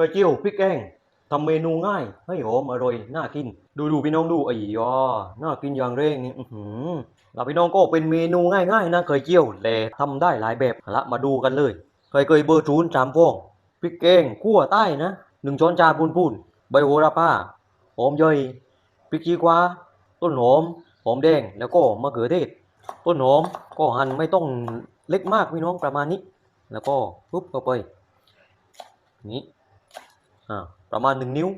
กระเจียวพริกแกงทำเมนูง่ายให้หอมอร่อยน่ากิน ดูดูพี่น้องดูไอ้ยอน่ากินอย่างเร่งนี่อื้อหือแล้วพี่น้องก็เป็นเมนูง่ายๆนะเคยเจียวแต่ทำได้หลายแบบละมาดูกันเลยเคยเคยเบอร์จูนสามฟองพริกแกงคั่วใต้นะหนึ่งช้อนชาปูนปูนใบโหระพาหอมย่อยพริกชี้ฟ้าต้นหอมหอมแดงแล้วก็มะเขือเทศต้นหอมก็หั่นไม่ต้องเล็กมากพี่น้องประมาณนี้ แล้วก็ปุ๊บเข้าไปอย่างนี้ ประมาณหนึ่งนิ้ว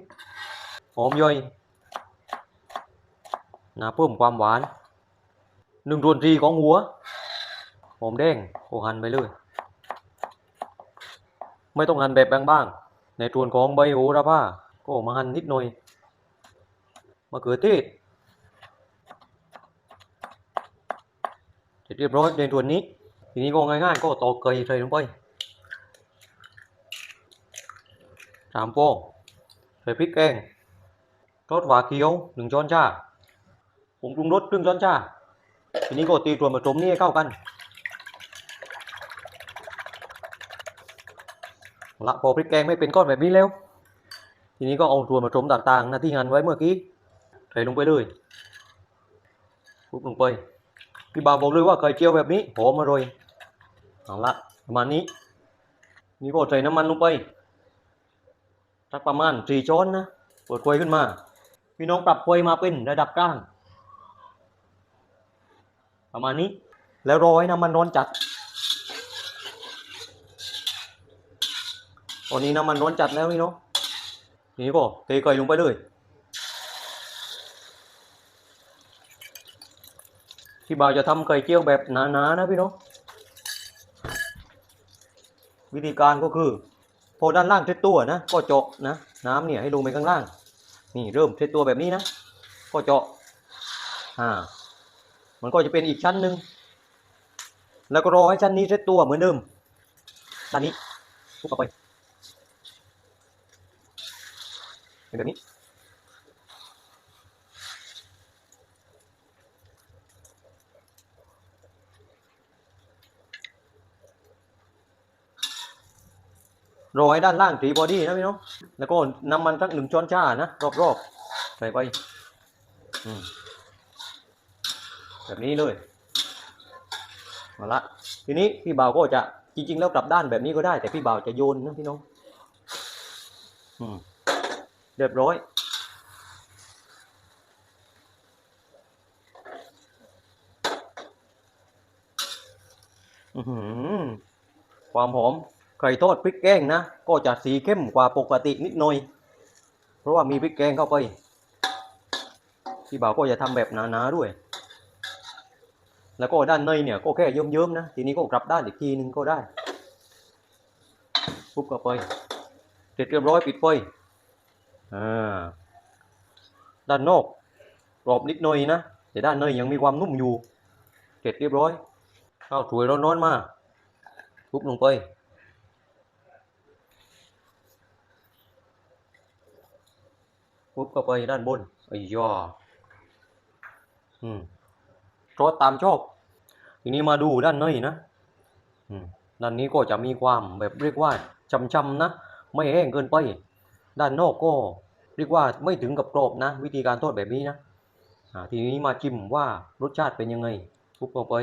หอมย่อยนะเพิ่มความหวานหนึ่งส่วนสี่ของหัว หอมแดงก็หั่นไปเลย ไม่ต้องหั่นแบบบางๆ ในส่วนของใบโหระพาก็มาหั่นนิดหน่อยมะเขือเทศเสร็จเรียบร้อยในส่วนนี้ ทีนี้ก็ง่ายๆ ก็ตอกไก่ใส่ลงไป สามฟองใส่พริกแกงรสหวานเขียวหนึ่งช้อนชาผงปรุงรสครึ่งช้อนชาทีนี้ก็ตีส่วนผสมนี้ให้เข้ากันละพอพริกแกงไม่เป็นก้อนแบบนี้แล้ว ทีนี้ก็เอาส่วนผสมต่างๆนะที่หั่นไว้เมื่อกี้ใส่ลงไปเลยปุ๊บลงไปพี่บ่าวบอกเลยว่าไข่เจียวแบบนี้หอมอร่อยเอาละประมาณนี้นี่ก็ใส่น้ำมันลงไป สักประมาณสี่ช้อนนะเปิดไฟขึ้นมา พี่น้องปรับไฟมาเป็นระดับกลาง ประมาณนี้ แล้วรอให้น้ำมันร้อนจัด ตอนนี้น้ำมันร้อนจัดแล้วพี่น้องนี้ก็เทไก่ลงไปเลยพี่บ่าวจะทำไก่เจียวแบบหนาๆนะพี่น้อง วิธีการก็คือ พอด้านล่างเทตตัวนะ ก็เจาะนะน้ำเนี่ยให้ลงไปข้างล่าง นี่เริ่มเทตตัวแบบนี้นะ ก็เจาะอ่ามันก็จะเป็นอีกชั้นหนึ่งแล้วก็รอให้ชั้นนี้เทตตัวเหมือนเดิมด้นนี้ทุบเข้าไปแบบนี้ รอให้ด้านล่างตีบอดี้นะพี่น้องแล้วก็น้ำมันสักหนึ่งช้อนชานะรอบๆใส่ไปแบบนี้เลยเอาละทีนี้พี่บ่าวก็จะจริง ๆ แล้วกลับด้านแบบนี้ก็ได้ แต่พี่บ่าวจะโยนนะพี่น้องเรียบร้อยความหอม ไก่ทอดพริกแกงนะ ก็จะสีเข้มกว่าปกตินิดหน่อย เพราะว่ามีพริกแกงเข้าไป พี่บ่าวก็จะทำแบบหนาๆด้วย แล้วก็ด้านในเนี่ยก็แค่เยิ้มๆนะ ทีนี้ก็กลับด้านอีกทีนึงก็ได้ ปุ๊บเข้าไป เสร็จเรียบร้อยปิดไฟอ่า ด้านนอกกรอบนิดหน่อยนะ แต่ด้านในยังมีความนุ่มอยู่ เสร็จเรียบร้อยข้าวสวยร้อนๆมาปุ๊บลงไป ปุ๊บเข้าไปด้านบนไอ้ยออืมรสตามชอบทีนี้มาดูด้านในนะอืมด้านนี้ก็จะมีความแบบเรียกว่าช่ำๆนะ ไม่แห้งเกินไป ด้านนอกก็เรียกว่าไม่ถึงกับกรอบนะ วิธีการทอดแบบนี้นะทีนี้มาชิมว่ารสชาติเป็นยังไงปุ๊บเข้าไป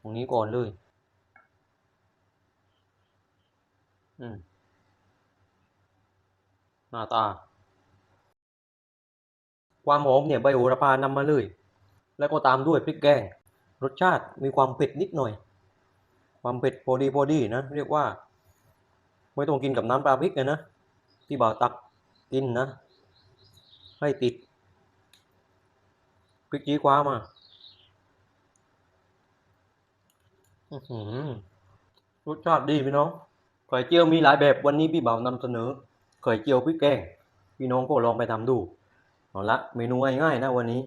ตรงนี้ก่อนเลย อืม หน้าตา ความหอมเนี่ยใบโหระพานำมาเลย แล้วก็ตามด้วยพริกแกง รสชาติมีความเผ็ดนิดหน่อย ความเผ็ดพอดีพอดีนะ เรียกว่า ไม่ต้องกินกับน้ำปลาพริกเลยนะ ที่บ่าวตักกินนะ ให้ติดพริกชี้คว้ามาอือหือรสชาติดีพี่น้องไข่เจียวมีหลายแบบวันนี้พี่บ่าวนำเสนอ ไข่เจียวพริกแกงพี่น้องก็ลองไปทำดูเอาละเมนูง่ายๆนะวันนี้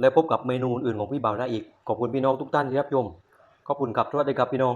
แล้วพบกับเมนูอื่นๆของพี่บ่าวได้อีก ขอบคุณพี่น้องทุกท่านที่รับชมขอบคุณครับสวัสดีครับพี่น้อง